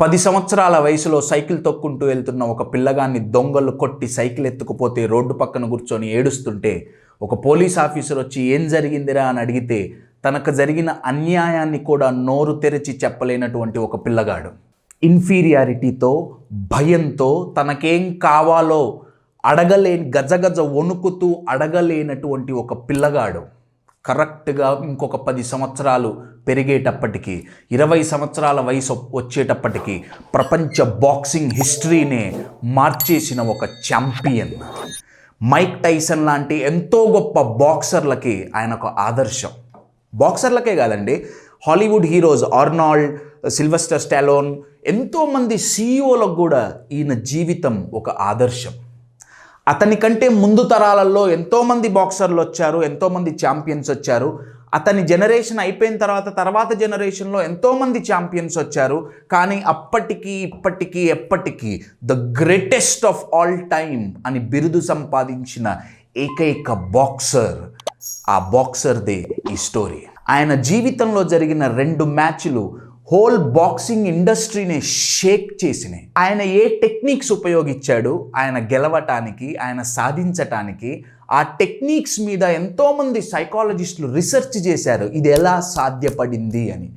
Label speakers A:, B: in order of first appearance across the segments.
A: పది సంవత్సరాల వయసులో సైకిల్ తొక్కుంటూ వెళ్తున్న ఒక పిల్లగాన్ని దొంగలు కొట్టి సైకిల్ ఎత్తుకుపోతే రోడ్డు పక్కన కూర్చొని ఏడుస్తుంటే ఒక పోలీస్ ఆఫీసర్ వచ్చి ఏం జరిగిందిరా? అని అడిగితే తనకు జరిగిన అన్యాయాన్ని కూడా నోరు తెరిచి చెప్పలేనటువంటి ఒక పిల్లగాడు. ఇన్ఫీరియారిటీతో భయంతో తనకేం కావాలో అడగలేని గజగజ వణుకుతూ అడగలేనటువంటి ఒక పిల్లగాడు. కరెక్ట్గా ఇంకొక పది సంవత్సరాలు పెరిగేటప్పటికీ ఇరవై సంవత్సరాల వయసు వచ్చేటప్పటికీ ప్రపంచ బాక్సింగ్ హిస్టరీనే మార్చేసిన ఒక ఛాంపియన్. మైక్ టైసన్ లాంటి ఎంతో గొప్ప బాక్సర్లకి ఆయన ఒక ఆదర్శం. బాక్సర్లకే కాదండి Hollywood heroes Arnold Sylvester Stallone ఎంతోమంది సీఈఓలకు కూడా ఈయన జీవితం ఒక ఆదర్శం. అతని కంటే ముందు తరాలలో ఎంతోమంది బాక్సర్లు వచ్చారు ఎంతోమంది ఛాంపియన్స్ వచ్చారు. అతని జనరేషన్ అయిపోయిన తర్వాత తర్వాత జనరేషన్లో ఎంతోమంది ఛాంపియన్స్ వచ్చారు. కానీ అప్పటికీ ఇప్పటికీ ఎప్పటికీ the greatest of all time అని బిరుదు సంపాదించిన ఏకైక బాక్సర్ ఆ బాక్సర్దే ఈ స్టోరీ. ఆయన జీవితంలో జరిగిన రెండు మ్యాచ్లు హోల్ బాక్సింగ్ ఇండస్ట్రీని షేక్ చేసినాయి. ఆయన ఏ టెక్నిక్స్ ఉపయోగించాడు ఆయన గెలవటానికి ఆయన సాధించటానికి ఆ టెక్నిక్స్ మీద ఎంతోమంది సైకాలజిస్టులు రీసెర్చ్ చేశారు ఇది ఎలా సాధ్యపడింది అని.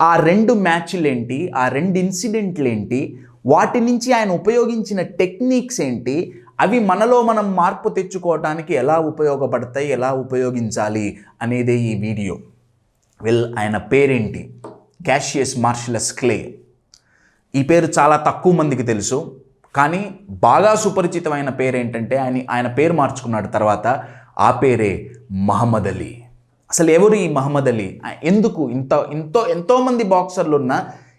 A: ఆ రెండు మ్యాచ్లు ఏంటి ఆ రెండు ఇన్సిడెంట్లు ఏంటి వాటి నుంచి ఆయన ఉపయోగించిన టెక్నిక్స్ ఏంటి అవి మనలో మనం మార్పు తెచ్చుకోవటానికి ఎలా ఉపయోగపడతాయి ఎలా ఉపయోగించాలి అనేదే ఈ వీడియో. వెల్ ఆయన పేరేంటి? క్యాషియస్ మార్షిలస్ క్లే ఈ పేరు చాలా తక్కువ మందికి తెలుసు కానీ బాగా సుపరిచితమైన పేరు ఏంటంటే ఆయన ఆయన పేరు మార్చుకున్నాడు తర్వాత ఆ పేరే మహమ్మద్ అలీ. అసలు ఎవరు ఈ మహమ్మద్ అలీ? ఎందుకు ఇంత ఎంతో ఎంతోమంది బాక్సర్లు ఉన్నా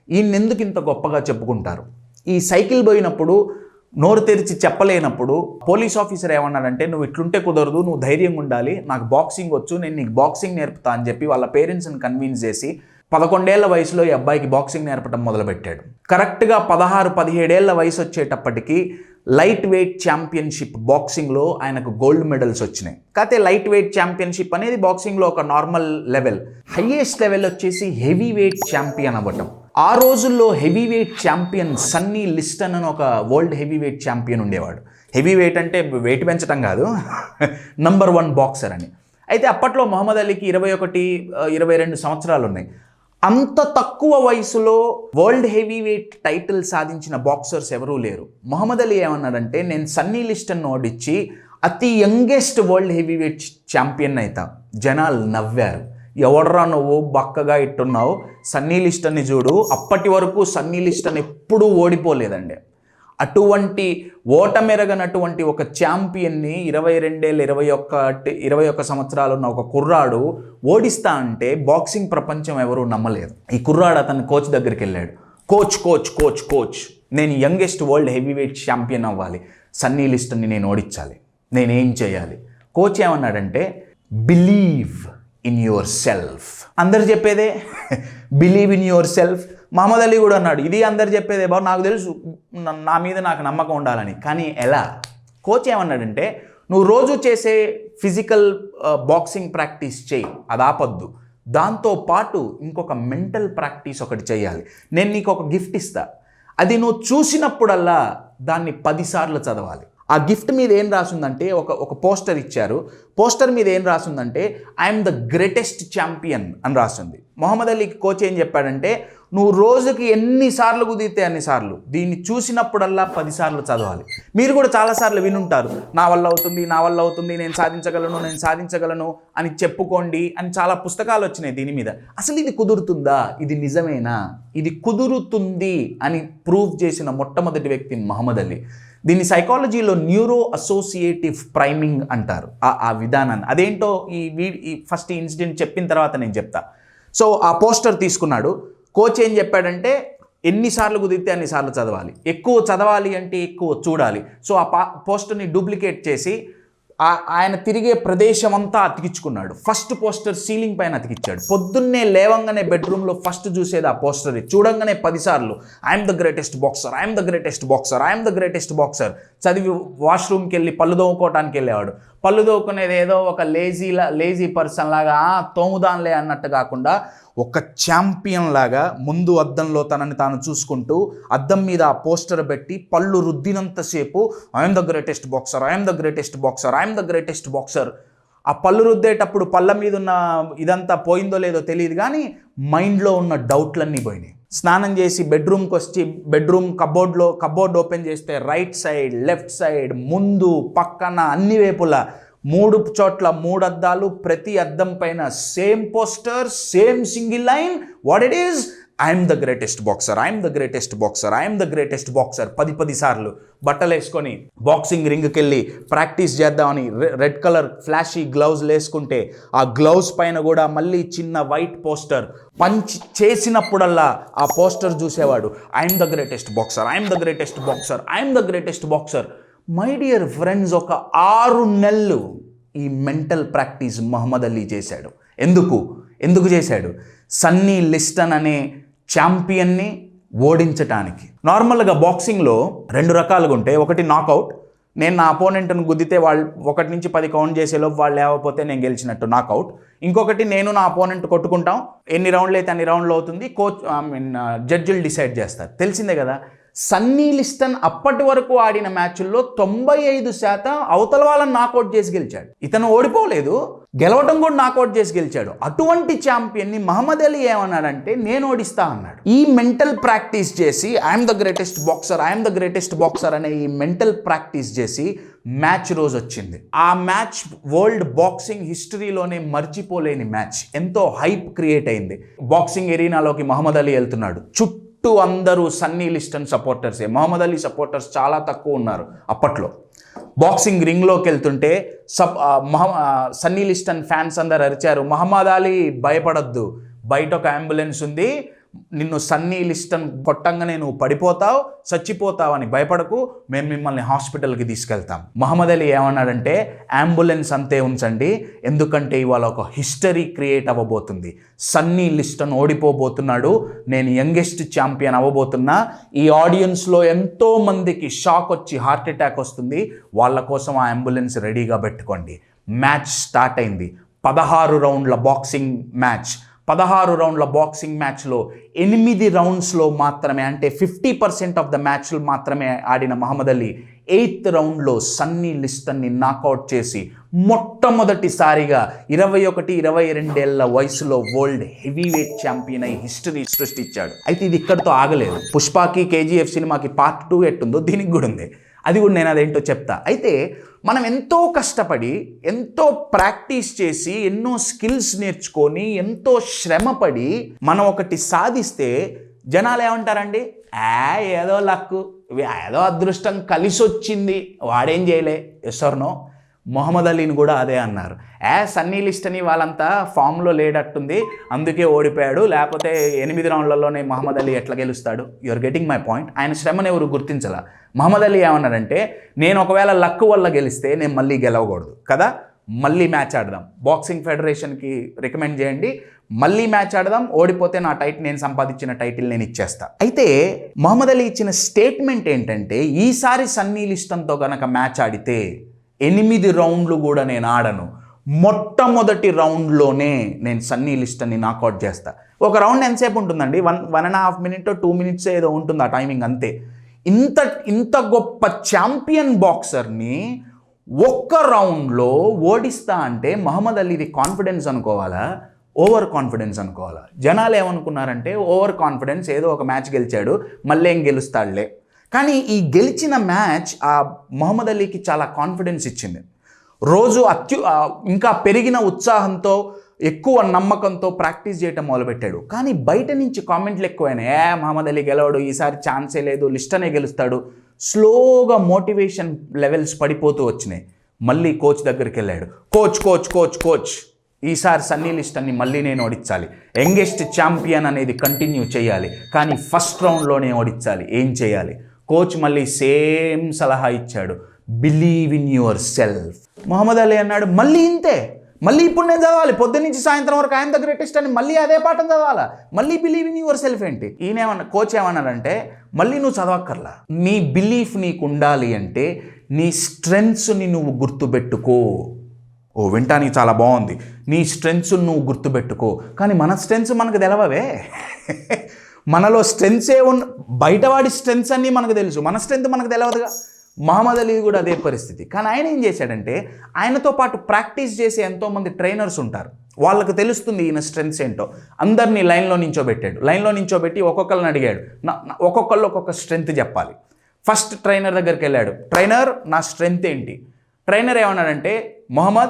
A: ఈయన ఎందుకు ఇంత గొప్పగా చెప్పుకుంటారు? ఈ సైకిల్ పోయినప్పుడు నోరు తెరిచి చెప్పలేనప్పుడు పోలీస్ ఆఫీసర్ ఏమన్నాడంటే నువ్వు ఇట్లుంటే కుదరదు నువ్వు ధైర్యంగా ఉండాలి నాకు బాక్సింగ్ వచ్చు నేను నీకు బాక్సింగ్ నేర్పుతా అని చెప్పి వాళ్ళ పేరెంట్స్ని కన్విన్స్ చేసి పదకొండేళ్ళ వయసులో ఈ అబ్బాయికి బాక్సింగ్ నేర్పడం మొదలుపెట్టాడు. కరెక్ట్గా పదహారు పదిహేడేళ్ళ వయసు వచ్చేటప్పటికి లైట్ వెయిట్ ఛాంపియన్షిప్ బాక్సింగ్లో ఆయనకు గోల్డ్ మెడల్స్ వచ్చినాయి. కాకపోతే లైట్ వెయిట్ ఛాంపియన్షిప్ అనేది బాక్సింగ్లో ఒక నార్మల్ లెవెల్. హయ్యెస్ట్ లెవెల్ వచ్చేసి హెవీ వెయిట్ ఛాంపియన్ అవ్వటం. ఆ రోజుల్లో heavyweight champion Sonny Liston అని ఒక వరల్డ్ హెవీ వెయిట్ ఛాంపియన్ ఉండేవాడు. హెవీ వెయిట్ అంటే వెయిట్ పెంచడం కాదు నంబర్ వన్ బాక్సర్ అని. అయితే అప్పట్లో మొహమ్మద్ అలీకి ఇరవై ఒకటి ఇరవై రెండు సంవత్సరాలు ఉన్నాయి. అంత తక్కువ వయసులో వరల్డ్ హెవీ వెయిట్ టైటిల్ సాధించిన బాక్సర్స్ ఎవరూ లేరు. మొహమ్మద్ అలీ ఏమన్నాడంటే నేను సన్నీ లిస్టన్ ఓడించి అతి youngest world heavyweight champion అవుతా జనాలు నవ్వారు. ఎవడరా నువ్వు బక్కగా ఇట్టున్నావు? సన్నీ లిస్టన్ని చూడు. అప్పటి వరకు సన్నీ లిస్టన్ ఎప్పుడూ ఓడిపోలేదండి. అటువంటి ఓటమెరగనటువంటి ఒక ఛాంపియన్ని ఇరవై రెండేళ్ళు ఇరవై ఒక్క ఇరవై ఒక్క సంవత్సరాలు ఉన్న ఒక కుర్రాడు ఓడిస్తా అంటే బాక్సింగ్ ప్రపంచం ఎవరూ నమ్మలేదు. ఈ కుర్రాడు అతని కోచ్ దగ్గరికి వెళ్ళాడు. కోచ్ కోచ్ కోచ్ కోచ్ నేను youngest world heavyweight champion అవ్వాలి. సన్నీ లిస్టన్ని నేను ఓడించాలి. నేనేం చేయాలి? కోచ్ ఏమన్నాడంటే బిలీవ్. ఇన్ యువర్ సెల్ఫ్ అందరు చెప్పేదే? Believe in yourself Muhammad Ali కూడా అన్నాడు ఇది అందరు చెప్పేదే బాబు నాకు తెలుసు. నా- మీద నాకు నమ్మకం ఉండాలని. కానీ ఎలా? కోచ్ ఏమన్నాడంటే నువ్వు రోజు చేసే ఫిజికల్ బాక్సింగ్ ప్రాక్టీస్ చేయి అది ఆపొద్దు. దాంతో పాటు ఇంకొక మెంటల్ ప్రాక్టీస్ ఒకటి చేయాలి. నేను నీకు ఒక గిఫ్ట్ ఇస్తా. అది నువ్వు చూసినప్పుడల్లా దాన్ని పదిసార్లు చదవాలి. ఆ గిఫ్ట్ మీద ఏం రాసిందంటే ఒక ఒక పోస్టర్ ఇచ్చారు. పోస్టర్ మీద ఏం రాసిందంటే ఐఎమ్ ద గ్రేటెస్ట్ ఛాంపియన్ అని రాసింది. మొహమ్మద్ అలీకి కోచ్ ఏం చెప్పాడంటే నువ్వు రోజుకి ఎన్నిసార్లు కుదిరితే అన్నిసార్లు దీన్ని చూసినప్పుడల్లా పదిసార్లు చదవాలి. మీరు కూడా చాలాసార్లు వినుంటారు నా వల్ల అవుతుంది నా వల్ల అవుతుంది నేను సాధించగలను నేను సాధించగలను అని చెప్పుకోండి అని చాలా పుస్తకాలు వచ్చినాయి దీని మీద. అసలు ఇది కుదురుతుందా? ఇది నిజమేనా? ఇది కుదురుతుంది అని ప్రూవ్ చేసిన మొట్టమొదటి వ్యక్తి మహమ్మద్ అలీ. దీన్ని సైకాలజీలో న్యూరో అసోసియేటివ్ ప్రైమింగ్ అంటారు. ఆ- ఆ విధానాన్ని. అదేంటో ఈ ఈ ఫస్ట్ ఇన్సిడెంట్ చెప్పిన తర్వాత నేను చెప్తా. సో ఆ పోస్టర్ తీసుకున్నాడు. కోచ్ ఏం చెప్పాడంటే ఎన్నిసార్లు కుదిరితే అన్నిసార్లు చదవాలి. ఎక్కువ చదవాలి అంటే ఎక్కువ చూడాలి. సో ఆ పా పోస్టర్ని డూప్లికేట్ చేసి ఆయన తిరిగే ప్రదేశం అంతా అతికించుకున్నాడు. ఫస్ట్ పోస్టర్ సీలింగ్ పైన అతికిచ్చాడు. పొద్దున్నే లేవంగానే బెడ్రూమ్లో ఫస్ట్ చూసేది ఆ పోస్టర్ చూడంగానే పదిసార్లు I'm the greatest boxer I'm the greatest boxer I'm the greatest boxer చదివి వాష్రూమ్కి వెళ్ళి పళ్ళు దోముకోవటానికి వెళ్ళేవాడు పళ్ళు తోకునేది ఏదో ఒక లేజీలా లేజీ పర్సన్ లాగా తోముదాన్లే అన్నట్టు కాకుండా ఒక ఛాంపియన్ లాగా ముందు అద్దంలో తనని తాను చూసుకుంటూ అద్దం మీద ఆ పోస్టర్ పెట్టి పళ్ళు రుద్దినంతసేపు I'm the greatest boxer I'm the greatest boxer I'm the greatest boxer ఆ పళ్ళు రుద్దేటప్పుడు పళ్ళ మీద ఉన్న ఇదంతా పోయిందో లేదో తెలియదు కానీ మైండ్లో ఉన్న డౌట్లన్నీ పోయినాయి. స్నానం చేసి బెడ్రూమ్కి వచ్చి బెడ్రూమ్ కబోర్డ్లో కబోర్డ్ ఓపెన్ చేస్తే రైట్ సైడ్ లెఫ్ట్ సైడ్ ముందు పక్కన అన్ని వైపులా మూడు చోట్ల మూడు అద్దాలు ప్రతి అద్దం పైన same poster same single line. What it is? I'm the greatest boxer I'm the greatest boxer I'm the greatest boxer పది పది సార్లు బట్టలు వేసుకొని బాక్సింగ్ రింగ్కి వెళ్ళి ప్రాక్టీస్ చేద్దామని రె- రెడ్ కలర్ ఫ్లాషీ గ్లౌజ్ వేసుకుంటే ఆ గ్లౌజ్ పైన కూడా మళ్ళీ చిన్న వైట్ పోస్టర్ పంచ్ చేసినప్పుడల్లా ఆ పోస్టర్ చూసేవాడు. I'm the greatest boxer I'm the greatest boxer I'm the greatest boxer my dear friends ఒక ఆరు నెలలు ఈ మెంటల్ ప్రాక్టీస్ మహమ్మద్ అలీ చేశాడు. ఎందుకు? ఎందుకు చేశాడు? సన్నీ లిస్టన్ అనే ఛాంపియన్ని ఓడించటానికి. నార్మల్గా బాక్సింగ్లో రెండు రకాలుగా ఉంటాయి. ఒకటి నాకౌట్. నేను నా అపోనెంట్ను గుద్దితే వాళ్ళు ఒకటి నుంచి పది కౌంట్ చేసేలోపు వాళ్ళు లేకపోతే నేను గెలిచినట్టు నాకౌట్. ఇంకొకటి నేను నా అపోనెంట్ కొట్టుకుంటాం. ఎన్ని రౌండ్లు అయితే అన్ని రౌండ్లు అవుతుంది. కోచ్ ఐ మీన్ జడ్జిలు డిసైడ్ చేస్తారు. తెలిసిందే కదా? సన్నీ లిస్టన్ అప్పటి వరకు ఆడిన మ్యాచ్ల్లో తొంభై ఐదు శాతం అవతల వాళ్ళని నాకౌట్ చేసి గెలిచాడు. ఇతను ఓడిపోలేదు గెలవటం కూడా నాకౌట్ చేసి గెలిచాడు. అటువంటి ఛాంపియన్ని మహమ్మద్ అలీ ఏమన్నాడంటే నేను ఓడిస్తా అన్నాడు. ఈ మెంటల్ ప్రాక్టీస్ చేసి I'm the greatest boxer I'm the greatest boxer అనే ఈ మెంటల్ ప్రాక్టీస్ చేసి మ్యాచ్ రోజు వచ్చింది. ఆ మ్యాచ్ వరల్డ్ బాక్సింగ్ హిస్టరీలోనే మర్చిపోలేని మ్యాచ్. ఎంతో హైప్ క్రియేట్ అయింది. బాక్సింగ్ ఎరీనాలోకి మహమ్మద్ అలీ వెళ్తున్నాడు. చుట్టూ చుట్టూ అందరూ సన్నీ లిస్టన్ సపోర్టర్సే మొహమ్మద్ అలీ సపోర్టర్స్ చాలా తక్కువ ఉన్నారు అప్పట్లో. బాక్సింగ్ రింగ్లోకి వెళ్తుంటే సబ్ మహ సన్నీ లిస్టన్ ఫ్యాన్స్ అందరు అరిచారు. మహమ్మద్ అలీ భయపడొద్దు. బయట ఒక అంబులెన్స్ ఉంది. నిన్ను సన్నీ లిస్టన్ కొట్టంగానే నువ్వు పడిపోతావు చచ్చిపోతావు అని భయపడకు. మేము మిమ్మల్ని హాస్పిటల్కి తీసుకెళ్తాం. మహమ్మద్ అలీ ఏమన్నాడంటే అంబులెన్స్ అంతే ఉంచండి. ఎందుకంటే ఇవాళ ఒక హిస్టరీ క్రియేట్ అవ్వబోతుంది. సన్నీ లిస్టన్ ఓడిపోబోతున్నాడు. నేను యంగెస్ట్ ఛాంపియన్ అవ్వబోతున్నా. ఈ ఆడియన్స్లో ఎంతో మందికి షాక్ వచ్చి హార్ట్ అటాక్ వస్తుంది. వాళ్ళ కోసం ఆ అంబులెన్స్ రెడీగా పెట్టుకోండి. మ్యాచ్ స్టార్ట్ అయింది. పదహారు రౌండ్ల బాక్సింగ్ మ్యాచ్. పదహారు రౌండ్ల బాక్సింగ్ మ్యాచ్లో ఎనిమిది రౌండ్స్లో మాత్రమే అంటే ఫిఫ్టీ పర్సెంట్ ఆఫ్ ద మ్యాచ్లు మాత్రమే ఆడిన మహమ్మద్ అలీ ఎయిత్ రౌండ్లో సన్నీ లిస్టన్ని నాకౌట్ చేసి మొట్టమొదటిసారిగా ఇరవై ఒకటి ఇరవై రెండేళ్ళ వయసులో వరల్డ్ హెవీ ఛాంపియన్ అయి హిస్టరీ సృష్టించాడు. అయితే ఇది ఇక్కడితో ఆగలేదు. పుష్పాకి కేజీఎఫ్ సినిమాకి పార్ట్ టూ ఎట్టుందో దీనికి కూడా ఉంది. అది కూడా నేను అదేంటో చెప్తా. అయితే మనం ఎంతో కష్టపడి ఎంతో ప్రాక్టీస్ చేసి ఎన్నో స్కిల్స్ నేర్చుకొని ఎంతో శ్రమపడి మనం ఒకటి సాధిస్తే జనాలు ఏమంటారండి? ఆ ఏదో లక్కు ఏదో అదృష్టం కలిసి వచ్చింది వాడేం చేయలే ఎస్ఆర్నో మొహమ్మద్ అలీని కూడా అదే అన్నారు. యా సన్నీ లిస్ట్ అని వాళ్ళంతా ఫామ్లో లేడట్టుంది అందుకే ఓడిపోయాడు. లేకపోతే ఎనిమిది రౌండ్లలోనే మహమ్మద్ అలీ ఎట్లా గెలుస్తాడు? యువర్ గెటింగ్ మై పాయింట్ ఆయన శ్రమను ఎవరు గుర్తించాల? మహమ్మద్ అలీ ఏమన్నారంటే నేను ఒకవేళ లక్ వల్ల గెలిస్తే నేను మళ్ళీ గెలవకూడదు. కదా? మళ్ళీ మ్యాచ్ ఆడదాం. బాక్సింగ్ ఫెడరేషన్కి రికమెండ్ చేయండి. మళ్ళీ మ్యాచ్ ఆడదాం. ఓడిపోతే నా టైటిల్ నేను సంపాదించిన టైటిల్ నేను ఇచ్చేస్తా. అయితే మహమ్మద్ అలీ ఇచ్చిన స్టేట్మెంట్ ఏంటంటే ఈసారి సన్నీ లిస్టంతో కనుక మ్యాచ్ ఆడితే ఎనిమిది రౌండ్లు కూడా నేను ఆడను. మొట్టమొదటి రౌండ్లోనే నేను సన్నీ లిస్టన్ని నాకౌట్ చేస్తా. ఒక రౌండ్ ఎంతసేపు ఉంటుందండి? One one and half minute two minutes ఏదో ఉంటుంది ఆ టైమింగ్ అంతే. ఇంత ఇంత గొప్ప ఛాంపియన్ బాక్సర్ని ఒక్క రౌండ్లో ఓడిస్తా అంటే మహమ్మద్ అలీది కాన్ఫిడెన్స్ అనుకోవాలా? ఓవర్ కాన్ఫిడెన్స్ అనుకోవాలా? జనాలు ఏమనుకున్నారంటే ఓవర్ కాన్ఫిడెన్స్ ఏదో ఒక మ్యాచ్ గెలిచాడు మళ్ళీ ఏం గెలుస్తాడులే. కానీ ఈ గెలిచిన మ్యాచ్ ఆ మొహమ్మద్ అలీకి చాలా కాన్ఫిడెన్స్ ఇచ్చింది. రోజు అత్యు ఇంకా పెరిగిన ఉత్సాహంతో ఎక్కువ నమ్మకంతో ప్రాక్టీస్ చేయటం మొదలుపెట్టాడు. కానీ బయట నుంచి కామెంట్లు ఎక్కువైనాయి. ఏ మహమ్మద్ అలీ గెలవడు ఈసారి ఛాన్సే లేదు లిస్టనే గెలుస్తాడు. స్లోగా మోటివేషన్ లెవెల్స్ పడిపోతూ వచ్చినాయి. మళ్ళీ కోచ్ దగ్గరికి వెళ్ళాడు. కోచ్ కోచ్ కోచ్ కోచ్ ఈసారి సన్నీ లిస్టన్ని మళ్ళీ నేను ఓడించాలి. యంగెస్ట్ ఛాంపియన్ అనేది కంటిన్యూ చేయాలి. కానీ ఫస్ట్ రౌండ్లోనే ఓడించాలి. ఏం చేయాలి? కోచ్ మళ్ళీ సేమ్ సలహా ఇచ్చాడు. Believe in yourself Muhammad Ali అన్నాడు మళ్ళీ ఇంతే. మళ్ళీ ఇప్పుడు నేను చదవాలి. పొద్దు నుంచి సాయంత్రం వరకు ఆయన ద గ్రేటెస్ట్ అని మళ్ళీ అదే పాఠం చదవాలా? మళ్ళీ బిలీవ్ ఇన్ యువర్ సెల్ఫ్ ఏంటి ఈయనేమన్నా కోచ్ ఏమన్నాడంటే మళ్ళీ నువ్వు చదవక్కర్లా. నీ బిలీఫ్ నీకు ఉండాలి అంటే నీ స్ట్రెంగ్స్ని నువ్వు గుర్తుపెట్టుకో. ఓ వింటానికి చాలా బాగుంది. నీ స్ట్రెంగ్స్ నువ్వు గుర్తుపెట్టుకో. కానీ మన స్ట్రెంగ్స్ మనకు తెలవవే. మనలో స్ట్రెంగ్స్ ఏ ఉన్న బయటవాడి స్ట్రెంగ్స్ అన్నీ మనకు తెలుసు. మన స్ట్రెంగ్త్ మనకు తెలియదుగా మహమ్మద్ అలీ కూడా అదే పరిస్థితి. కానీ ఆయన ఏం చేశాడంటే ఆయనతో పాటు ప్రాక్టీస్ చేసే ఎంతోమంది ట్రైనర్స్ ఉంటారు. వాళ్ళకు తెలుస్తుంది ఈయన స్ట్రెంగ్స్ ఏంటో. అందరినీ లైన్లో నించోబెట్టాడు. లైన్లో నించోబెట్టి ఒక్కొక్కరిని అడిగాడు. నా నా- ఒక్కొక్కళ్ళు ఒక్కొక్క స్ట్రెంగ్త్ చెప్పాలి. ఫస్ట్ ట్రైనర్ దగ్గరికి వెళ్ళాడు. ట్రైనర్ నా స్ట్రెంగ్త్ ఏంటి? ట్రైనర్ ఏమన్నాడంటే Muhammad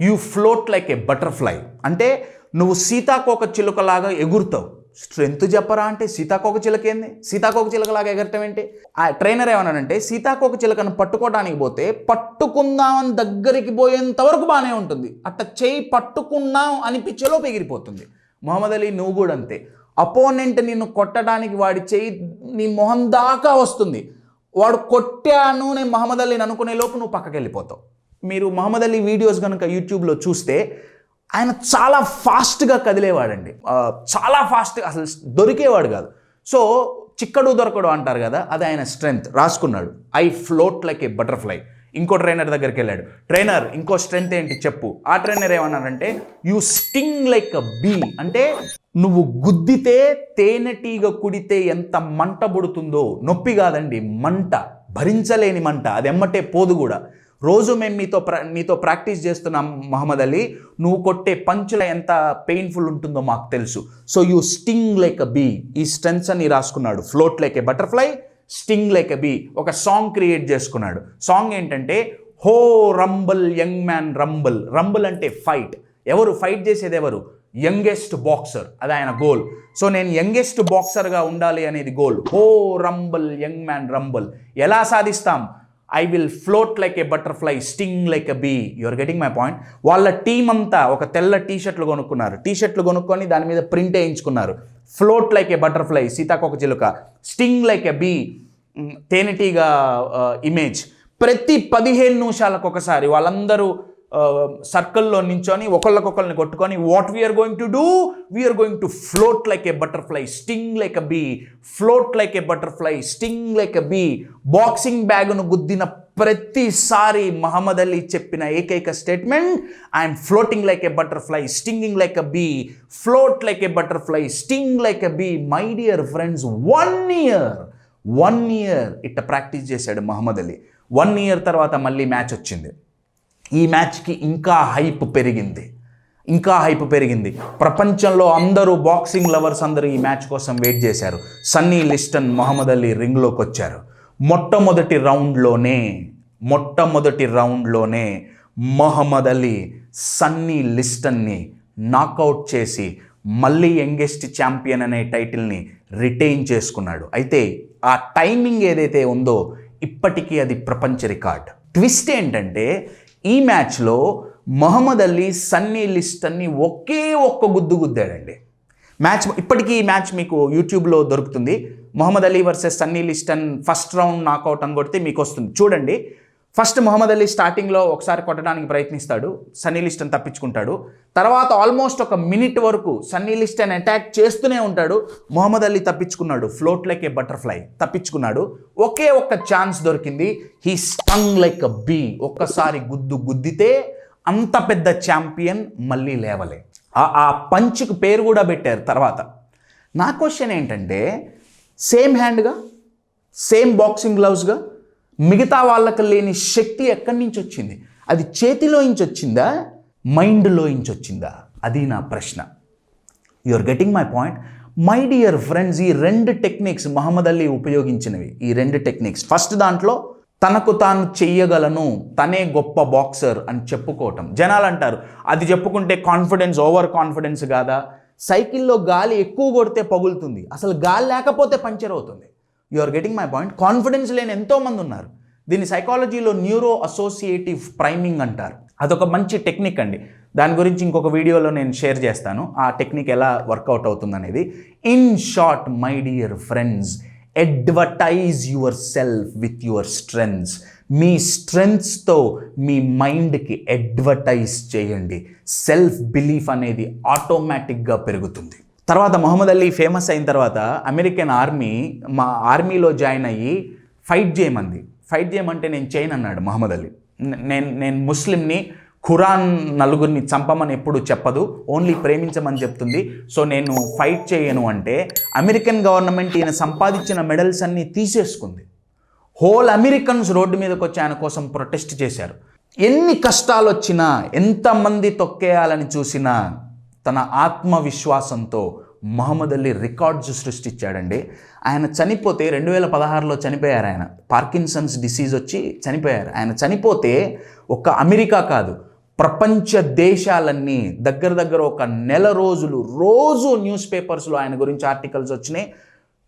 A: you float like a butterfly అంటే నువ్వు సీతాకోక చిలుకలాగా ఎగురుతావు. స్ట్రెంత్ చెప్పరా అంటే సీతాకోక చిలుక ఏంది? సీతాకోక చిలకలాగా ఎగరటం ఏంటి? ఆ ట్రైనర్ ఏమన్నాడంటే సీతాకోక చిలకను పట్టుకోవడానికి పోతే పట్టుకుందామని దగ్గరికి పోయేంత వరకు బాగానే ఉంటుంది. అట్ట చేయి పట్టుకున్నాం అనిపించేలోపు ఎగిరిపోతుంది మొహమ్మద్ అలీ నువ్వు కూడా అంతే. అపోనెంట్ నిన్ను కొట్టడానికి వాడి చేయి నీ మొహం దాకా వస్తుంది. వాడు కొట్టాను నేను మహమ్మద్ అలీని అనుకునే లోపు నువ్వు పక్కకి వెళ్ళిపోతావు మీరు మహమ్మద్ అలీ వీడియోస్ కనుక యూట్యూబ్లో చూస్తే ఆయన చాలా ఫాస్ట్గా కదిలేవాడండి. చాలా ఫాస్ట్గా అసలు దొరికేవాడు కాదు. సో చిక్కడు దొరకడు అంటారు కదా అది ఆయన స్ట్రెంగ్త్. రాసుకున్నాడు. I float like a butterfly. ఇంకో ట్రైనర్ దగ్గరికి వెళ్ళాడు ట్రైనర్ ఇంకో స్ట్రెంగ్త్ ఏంటి చెప్పు. ఆ ట్రైనర్ ఏమన్నాడంటే you sting like a bee. అంటే నువ్వు గుద్దితే తేనెటీగ కుడితే ఎంత మంట పుడుతుందో. నొప్పి కాదండి మంట. భరించలేని మంట. అది ఎమ్మటే పోదు కూడా. రోజు మేము మీతో ప్రా ప్రాక్టీస్ చేస్తున్నాం మహమ్మద్ అలీ. నువ్వు కొట్టే పంచుల ఎంత పెయిన్ఫుల్ ఉంటుందో మాకు తెలుసు. So you sting like a bee ఈ స్ట్రెన్స్ అని రాసుకున్నాడు. Float like a butterfly sting like a bee ఒక సాంగ్ క్రియేట్ చేసుకున్నాడు. సాంగ్ ఏంటంటే హో rumble young man rumble. Rumble అంటే ఫైట్ ఎవరు ఫైట్ చేసేది ఎవరు? Youngest boxer. అది ఆయన గోల్ సో నేను యంగెస్ట్ బాక్సర్గా ఉండాలి అనేది గోల్ హో రంబల్ యంగ్ మ్యాన్ రంబల్. ఎలా సాధిస్తాం? I will float like a butterfly sting like a bee you're getting my point వాళ్ళ టీం అంతా ఒక తెల్ల టీ షర్ట్లు కొనుక్కున్నారు. టీ షర్ట్లు కొనుక్కొని దాని మీద ప్రింట్ వేయించుకున్నారు. ఫ్లోట్ లైక్ ఏ బటర్ఫ్లై సీతాకోక చిలుక. స్టింగ్ లైక్ ఎ బీ తేనెటీగా ఇమేజ్ ప్రతి పదిహేను నిమిషాలకు ఒకసారి వాళ్ళందరూ సర్కిల్లో నించొని ఒకళ్ళకొకళ్ళని కొట్టుకొని what we're going to do we're going to float like a butterfly sting like a bee float like a butterfly sting like a bee boxing బ్యాగ్ను గుద్దిన ప్రతిసారి మహమ్మద్ అలీ చెప్పిన ఏకైక statement I'm floating like a butterfly stinging like a bee float like a butterfly sting like a bee my dear friends one year one year ఇట్ట practice చేశాడు Mohammed Ali. One year తర్వాత మళ్ళీ match వచ్చింది. ఈ మ్యాచ్కి ఇంకా హైప్ పెరిగింది. ఇంకా హైప్ పెరిగింది. ప్రపంచంలో అందరూ బాక్సింగ్ లవర్స్ అందరూ ఈ మ్యాచ్ కోసం వెయిట్ చేశారు. సన్నీ లిస్టన్ మొహమ్మద్ అలీ రింగ్లోకి వచ్చారు. మొట్టమొదటి రౌండ్లోనే మొట్టమొదటి రౌండ్లోనే మొహమ్మద్ అలీ సన్నీ లిస్టన్ని నాకౌట్ చేసి మళ్ళీ యంగెస్ట్ ఛాంపియన్ అనే టైటిల్ని రిటైన్ చేసుకున్నాడు. అయితే ఆ టైమింగ్ ఏదైతే ఉందో ఇప్పటికీ అది ప్రపంచ రికార్డ్. ట్విస్ట్ ఏంటంటే ఈ మ్యాచ్లో మొహమ్మద్ అలీ సన్నీ లిస్టన్ని ఒకే ఒక్క గుద్దు గుద్దాడండి. మ్యాచ్ ఇప్పటికీ ఈ మ్యాచ్ మీకు యూట్యూబ్లో దొరుకుతుంది. Muhammad Ali versus Sonny Liston first round knockout అని కొడితే మీకు వస్తుంది. చూడండి ఫస్ట్ మొహమ్మద్ అలీ స్టార్టింగ్లో ఒకసారి కొట్టడానికి ప్రయత్నిస్తాడు. సన్నీ లిస్టన్ తప్పించుకుంటాడు. తర్వాత ఆల్మోస్ట్ ఒక మినిట్ వరకు సన్నీ లిస్టన్ అటాక్ చేస్తూనే ఉంటాడు. మొహమ్మద్ అలీ తప్పించుకున్నాడు. ఫ్లోట్ లైక్ ఏ బటర్ఫ్లై తప్పించుకున్నాడు. ఒకే ఒక్క ఛాన్స్ దొరికింది. He stung like a bee. ఒక్కసారి గుద్దు గుద్దితే అంత పెద్ద ఛాంపియన్ మళ్ళీ లేవలే. ఆ- ఆ పంచ్కి పేరు కూడా పెట్టారు తర్వాత. నా క్వశ్చన్ ఏంటంటే సేమ్ హ్యాండ్గా సేమ్ బాక్సింగ్ గ్లౌస్గా మిగతా వాళ్ళకి లేని శక్తి ఎక్కడి నుంచి వచ్చింది? అది చేతిలో నుంచి వచ్చిందా? మైండ్లో నుంచి వచ్చిందా? అది నా ప్రశ్న. You are getting my point my dear friends ఈ రెండు టెక్నిక్స్ మహమ్మద్ అలీ ఉపయోగించినవి. ఈ రెండు టెక్నిక్స్ ఫస్ట్ దాంట్లో తనకు తాను చెయ్యగలను తనే గొప్ప బాక్సర్ అని చెప్పుకోవటం. జనాలు అంటారు అది చెప్పుకుంటే కాన్ఫిడెన్స్ ఓవర్ కాన్ఫిడెన్స్ కాదా? సైకిల్లో గాలి ఎక్కువ కొడితే పగులుతుంది. అసలు గాలి లేకపోతే పంచర్ అవుతుంది. You are getting my point confidence లేని ఎంతోమంది ఉన్నారు. దీన్ని సైకాలజీలో న్యూరో అసోసియేటివ్ ప్రైమింగ్ అంటారు. అదొక మంచి టెక్నిక్ అండి. దాని గురించి ఇంకొక వీడియోలో నేను షేర్ చేస్తాను. ఆ టెక్నిక్ ఎలా వర్కౌట్ అవుతుంది అనేది in short my dear friends advertise yourself with your strengths మీ స్ట్రెంగ్స్తో మీ మైండ్కి అడ్వర్టైజ్ చేయండి. సెల్ఫ్ బిలీఫ్ అనేది ఆటోమేటిక్గా పెరుగుతుంది. తర్వాత మొహమ్మద్ అలీ ఫేమస్ అయిన తర్వాత అమెరికన్ ఆర్మీ మా ఆర్మీలో జాయిన్ అయ్యి ఫైట్ చేయమంది ఫైట్ చేయమంటే నేను చేయను అన్నాడు మొహమ్మద్ అలీ. నేను నేను ముస్లింని ఖురాన్ నలుగురిని చంపమని ఎప్పుడు చెప్పదు ఓన్లీ ప్రేమించమని చెప్తుంది. సో నేను ఫైట్ చేయను అంటే అమెరికన్ గవర్నమెంట్ ఈయన సంపాదించిన మెడల్స్ అన్నీ తీసేసుకుంది. హోల్ అమెరికన్స్ రోడ్డు మీదకి వచ్చి ఆయన కోసం ప్రొటెస్ట్ చేశారు. ఎన్ని కష్టాలు వచ్చినా ఎంతమంది తొక్కేయాలని చూసినా తన ఆత్మవిశ్వాసంతో మహమ్మద్ అలీ రికార్డ్స్ సృష్టించాడండి. ఆయన చనిపోతే రెండు వేల పదహారులో చనిపోయారు ఆయన. పార్కిన్సన్స్ డిసీజ్ వచ్చి చనిపోయారు. ఆయన చనిపోతే ఒక్క అమెరికా కాదు ప్రపంచ దేశాలన్నీ దగ్గర దగ్గర ఒక నెల రోజులు రోజు న్యూస్ పేపర్స్లో ఆయన గురించి ఆర్టికల్స్ వచ్చినాయి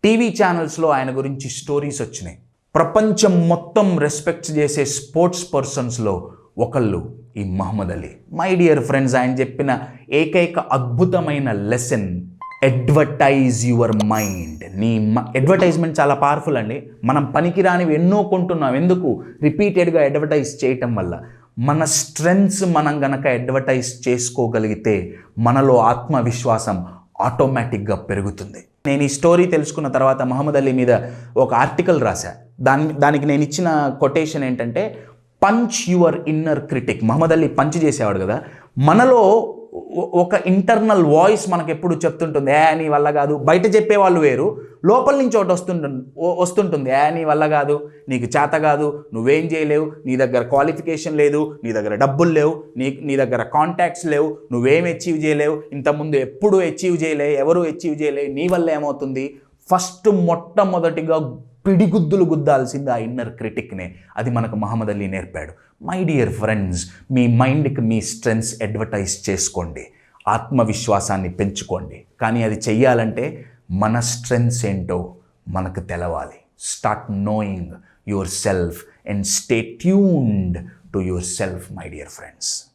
A: టీవీ ఛానల్స్లో ఆయన గురించి స్టోరీస్ వచ్చినాయి. ప్రపంచం మొత్తం రెస్పెక్ట్ చేసే స్పోర్ట్స్ పర్సన్స్లో ఒకళ్ళు ఈ Muhammad Ali my dear friends ఆయన చెప్పిన ఏకైక అద్భుతమైన లెసన్ అడ్వర్టైజ్ యువర్ మైండ్ నీ అడ్వర్టైజ్మెంట్ చాలా పవర్ఫుల్ అండి. మనం పనికిరానివి ఎన్నో కొంటున్నాం. ఎందుకు? రిపీటెడ్గా అడ్వర్టైజ్ చేయటం వల్ల. మన స్ట్రెంగ్స్ మనం గనక అడ్వర్టైజ్ చేసుకోగలిగితే మనలో ఆత్మవిశ్వాసం ఆటోమేటిక్గా పెరుగుతుంది. నేను ఈ స్టోరీ తెలుసుకున్న తర్వాత మహమ్మద్ అలీ మీద ఒక ఆర్టికల్ రాశా. దాని దానికి నేను ఇచ్చిన కొటేషన్ ఏంటంటే punch your inner critic Muhammad Ali punch చేసేవాడు కదా. మనలో ఒక ఇంటర్నల్ వాయిస్ మనకు ఎప్పుడు చెప్తుంటుంది ఏ నీ వల్ల కాదు. బయట చెప్పేవాళ్ళు వేరు లోపల నుంచి ఒకటి వస్తుంటు వస్తుంటుంది ఏ నీ వల్ల కాదు నీకు చేత కాదు నువ్వేం చేయలేవు నీ దగ్గర క్వాలిఫికేషన్ లేదు నీ దగ్గర డబ్బులు లేవు నీ నీ దగ్గర కాంటాక్ట్స్ లేవు నువ్వేం అచీవ్ చేయలేవు ఇంతకుముందు ఎప్పుడు అచీవ్ చేయలే ఎవరు అచీవ్ చేయలే నీ వల్ల ఏమవుతుంది? ఫస్ట్ మొట్టమొదటిగా పిడిగుద్దులు గుద్దాల్సింది ఆ ఇన్నర్ క్రిటిక్నే అది మనకు మహమ్మద్ అలీ నేర్పాడు. మై డియర్ ఫ్రెండ్స్ మీ మైండ్కి మీ స్ట్రెంగ్స్ అడ్వర్టైజ్ చేసుకోండి. ఆత్మవిశ్వాసాన్ని పెంచుకోండి. కానీ అది చెయ్యాలంటే మన స్ట్రెంగ్స్ ఏంటో మనకు తెలవాలి. Start knowing yourself and stay tuned to yourself my dear friends